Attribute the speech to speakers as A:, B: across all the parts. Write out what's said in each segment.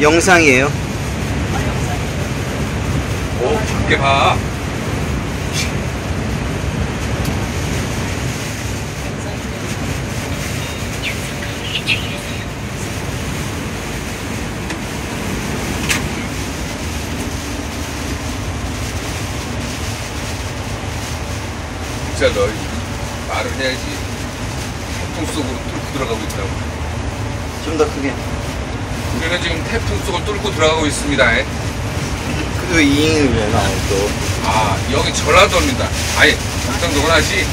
A: 영상이에요.
B: 오, 밖에 봐. 진짜 너 말을 해야지. 태풍 속으로 뚫고 들어가고 있더라고.
A: 좀 더 크게.
B: 우리는 지금 태풍 속을 뚫고 들어가고 있습니다.
A: 그 이잉을 왜 나오 또?
B: 아, 여기 전라도입니다. 아니, 경상도는 하지.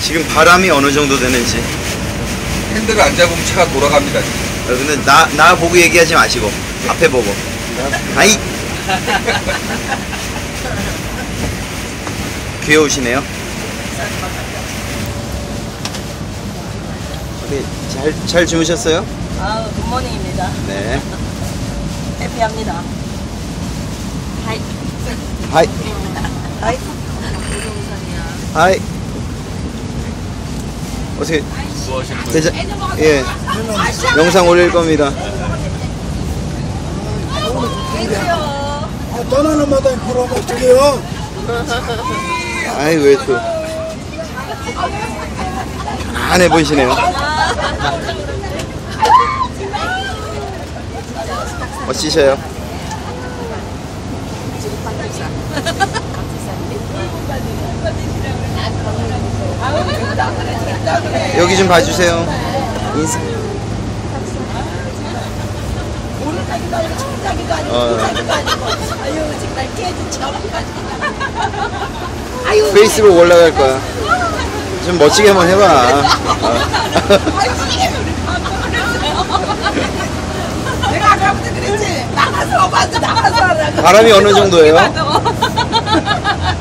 A: 지금 바람이 어느 정도 되는지.
B: 핸들을 안 잡으면 차가 돌아갑니다. 지금.
A: 어, 근데 나, 나 보고 얘기하지 마시고. 앞에 보고. 아이! 귀여우시네요. 네, 잘, 잘 주무셨어요?
C: 아, 굿모닝입니다.
A: 네.
C: 해피합니다. 하이.
A: 하이.
C: 하이.
A: 하이. 어떻게,
B: 뭐 하시는 거예요?
A: 예. 영상 올릴 겁니다.
D: 떠나는 마당에 보러 어떡해요?
A: 아이, 왜 또. 편안해 보이시네요. 멋지셔요. 여기 좀 봐주세요. 인사. 어,
C: 아유, 정말 깨도 처음
A: 페이스북 올라갈 거야. 좀 멋지게 한번 해봐.
C: 내가 아까부터 그랬지. 나가서 오빠한테 나가서 하라고.
A: 바람이 어느 정도예요?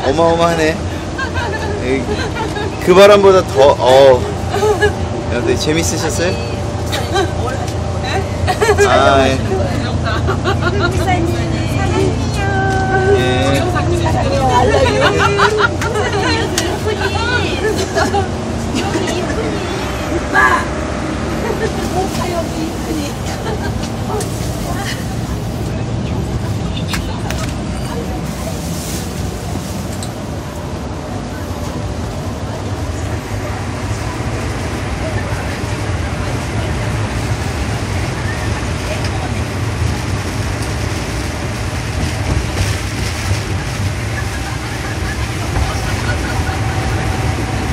A: 어마어마하네. 그 바람보다 더, 어. 야, 근데 재밌으셨어요? 아, 예.